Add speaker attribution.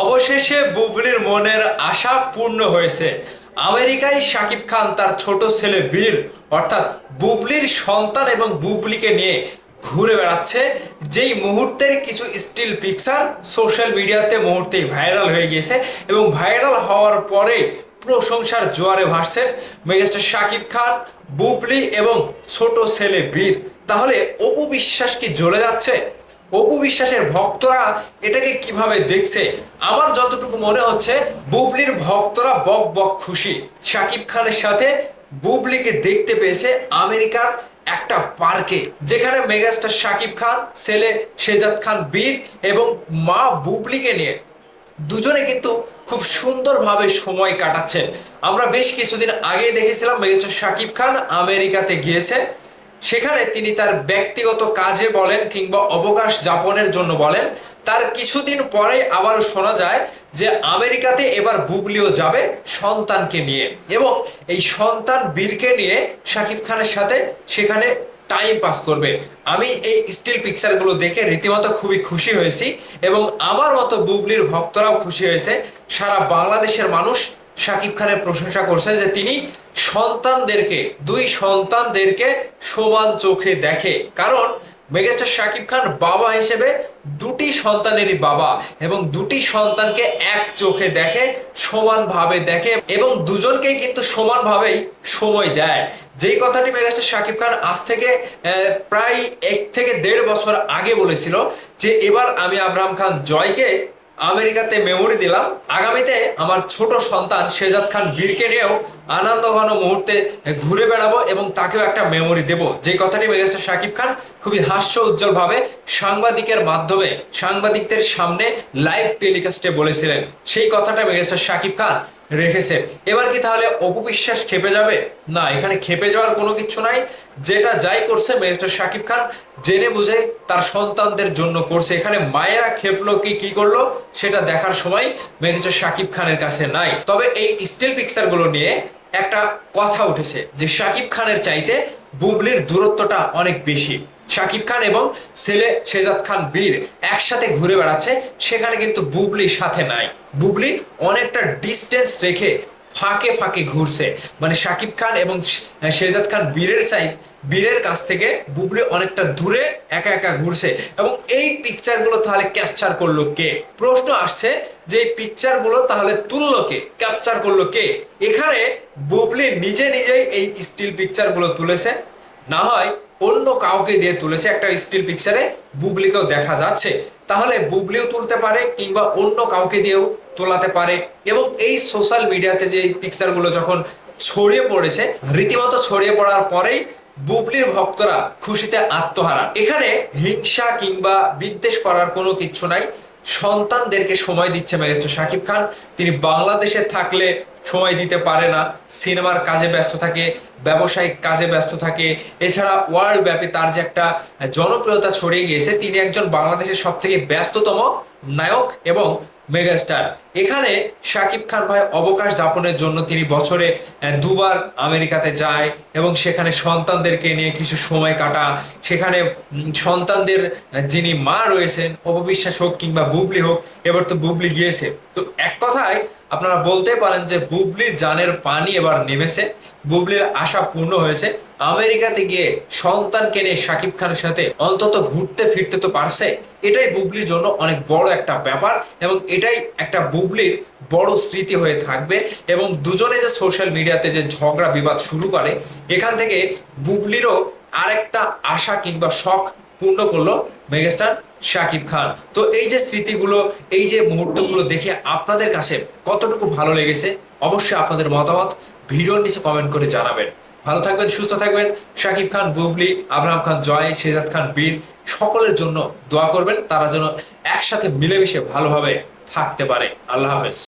Speaker 1: অবশেষে বুবলির মনের আশা পূর্ণ হয়েছে। আমেরিকায় শাকিব খান তার ছোট ছেলে বীর, অর্থাৎ বুবলির সন্তান এবং বুবলিকে নিয়ে ঘুরে বেড়াচ্ছে, যেই মুহূর্তের কিছু স্টিল পিকচার সোশ্যাল মিডিয়াতে মুহূর্তেই ভাইরাল হয়ে গিয়েছে এবং ভাইরাল হওয়ার পরে প্রশংসার জোয়ারে ভাসছেন মেগাস্টার শাকিব খান, বুবলি এবং ছোট ছেলে বীর। তাহলে অপু বিশ্বাস কি জ্বলে যাচ্ছে? অপু বিশ্বাসের ভক্তরা এটাকে কীভাবে দেখছে? আমার যতটুকু মনে হচ্ছে, বুবলির ভক্তরা বক বক খুশি। শাকিব খানের সাথে বুবলিকে দেখতে পেয়েছে আমেরিকার একটা পার্কে, যেখানে মেগাস্টার শাকিব খান, ছেলে শেজাদ খান বীর এবং মা বুবলিকে নিয়ে। দুজনে কিন্তু খুব সুন্দরভাবে সময় কাটাচ্ছেন। আমরা বেশ কিছুদিন আগে দেখেছিলাম মেগাস্টার শাকিব খান আমেরিকাতে গিয়েছে। সেখানে তিনি তার ব্যক্তিগত কাজে বলেন কিংবা অবকাশ যাপনের জন্য বলেন। তার কিছুদিন পরে আবার শোনা যায় যে আমেরিকাতে এবার বুবলিও যাবে সন্তানকে নিয়ে। এবং এই সন্তান বীরকে নিয়ে শাকিব খানের সাথে সেখানে টাইম পাস করবে। আমি এই স্টিল পিকচারগুলো দেখে রীতিমতো খুবই খুশি হয়েছি এবং আমার মতো বুবলির ভক্তরাও খুশি হয়েছে। সারা বাংলাদেশের মানুষ শাকিব খানের প্রশংসা করছে যে তিনি সন্তানদেরকে, দুই সন্তানদেরকে সমান চোখে দেখে। কারণ মেগাস্টার শাকিব খান বাবা হিসেবে দুটি সন্তানেরই বাবা এবং দুটি সন্তানকে এক চোখে দেখে, সমানভাবে দেখে এবং দুজনকেই কিন্তু সমানভাবেই সময় দেয়। যেই কথাটি মেগাস্টার শাকিব খান আজ থেকে প্রায় এক থেকে দেড় বছর আগে বলেছিল যে, এবার আমি আব্রাহাম খান জয়কে আমেরিকাতে মেমোরি দিলাম। আগামীতে আমার ছোট সন্তান শেজাদ খান বীরকে নিয়েও আনন্দ ঘন মুহূর্তে ঘুরে বেড়াবো এবং তাকেও একটা মেমোরি দেব। যে কথাটি মেগাস্টার শাকিব খান, খুবই হাস্য উজ্জ্বলভাবে সাংবাদিকের মাধ্যমে, সাংবাদিকদের সামনে লাইভ টেলিকাস্টে বলেছিলেন। সেই কথাটা মেগাস্টার শাকিব খান রেখেছে। এবার কি তাহলে অপবিশ্বাস খেপে যাবে? না, এখানে খেপে যাওয়ার কোনো কিছু নাই। যেটা যাই করছে মেজিস্টার শাকিব খান, জেনে বুঝে তার সন্তানদের জন্য করছে। এখানে মায়েরা খেপলো কি কি করল, সেটা দেখার সময় মেজিস্টার শাকিব খানের কাছে নাই। তবে এই স্টিল পিকচারগুলো নিয়ে একটা কথা উঠেছে যে, শাকিব খানের চাইতে বুবলির দূরত্বটা অনেক বেশি। শাকিব খান এবং ছেলে শেজাদ খান বীর একসাথে ঘুরে বেড়াচ্ছে, সেখানে কিন্তু বুবলি সাথে নাই। বুবলি অনেকটা ডিস্টেন্স রেখে ফাঁকে ফাঁকে ঘুরছে। মানে শাকিব খান এবং শেজাদ খান বীরের চাই বীরের কাছ থেকে বুবলি অনেকটা দূরে একা একা ঘুরছে। এবং এই পিকচারগুলো তাহলে ক্যাপচার করল কে? প্রশ্ন আসছে যে এই পিকচারগুলো তাহলে তুললো কে? ক্যাপচার করল কে? এখানে বুবলি নিজে নিজেই এই স্টিল পিকচারগুলো তুলেছে। না হয় অন্য কাউকে দিয়ে তুলেছে একটা স্টিল পিকচারে বুবলিকেও দেখা যাচ্ছে। তাহলে বুবলিও তুলতে পারে কিংবা অন্য কাউকে দিয়েও তোলাতে পারে। এবং এই সোশ্যাল মিডিয়াতে যে পিকচারগুলো যখন ছড়িয়ে পড়েছে, রীতিমতো ছড়িয়ে পড়ার পরেই বুবলির ভক্তরা খুশিতে আত্মহারা। এখানে হিংসা কিংবা বিদ্বেষ করার কোনো কিচ্ছু নাই। সন্তানদেরকে সময় দিচ্ছে মেগাস্টার শাকিব খান। তিনি বাংলাদেশে থাকলে সময় দিতে পারে না, সিনেমার কাজে ব্যস্ত থাকে, ব্যবসায়িক কাজে ব্যস্ত থাকে। এছাড়া ওয়ার্ল্ড ব্যাপী তার যে একটা জনপ্রিয়তা ছড়িয়ে গিয়েছে, তিনি একজন বাংলাদেশের সবথেকে ব্যস্ততম নায়ক এবং মেগাস্টার। এখানে শাকিব খান ভাই অবকাশ যাপনের জন্য তিনি বছরে দুবার আমেরিকাতে যায় এবং সেখানে সন্তানদেরকে নিয়ে কিছু সময় কাটা সেখানে সন্তানদের যিনি মা রয়েছেন, অপবিশ্বাস হোক কিংবা বুবলি হোক, এবার তো বুবলি গিয়েছে। তো এক কথায় আপনারা বলতে পারেন যে বুবলির জানের পানি এবার নেমেছে, বুবলির আশা পূর্ণ হয়েছে। আমেরিকাতে গিয়ে সন্তানকে নিয়ে শাকিব খানের সাথে অন্তত ঘুরতে ফিরতে তো পারছে। এটাই বুবলির জন্য অনেক বড় একটা ব্যাপার এবং এটাই একটা বুবলির বড় স্মৃতি হয়ে থাকবে এবং দুজনে যে সোশ্যাল মিডিয়াতে যে ঝগড়া বিবাদ শুরু করে, এখান থেকে বুবলিরও আরেকটা আশা কিংবা শখ পূর্ণ করল মেগাস্টার শাকিব খান। তো এই যে স্মৃতিগুলো, এই যে মুহূর্তগুলো দেখে আপনাদের কাছে কতটুকু ভালো লেগেছে, অবশ্যই আপনাদের মতামত ভিডিওর নিচে কমেন্ট করে জানাবেন। ভালো থাকবেন, সুস্থ থাকবেন। শাকিব খান, বুবলি আব্রাহাম খান, জয় শেজাদ খান, বীর, সকলের জন্য দোয়া করবেন। তারা যেন একসাথে মিলেমিশে ভালোভাবে থাকতে পারে। আল্লাহ হাফেজ।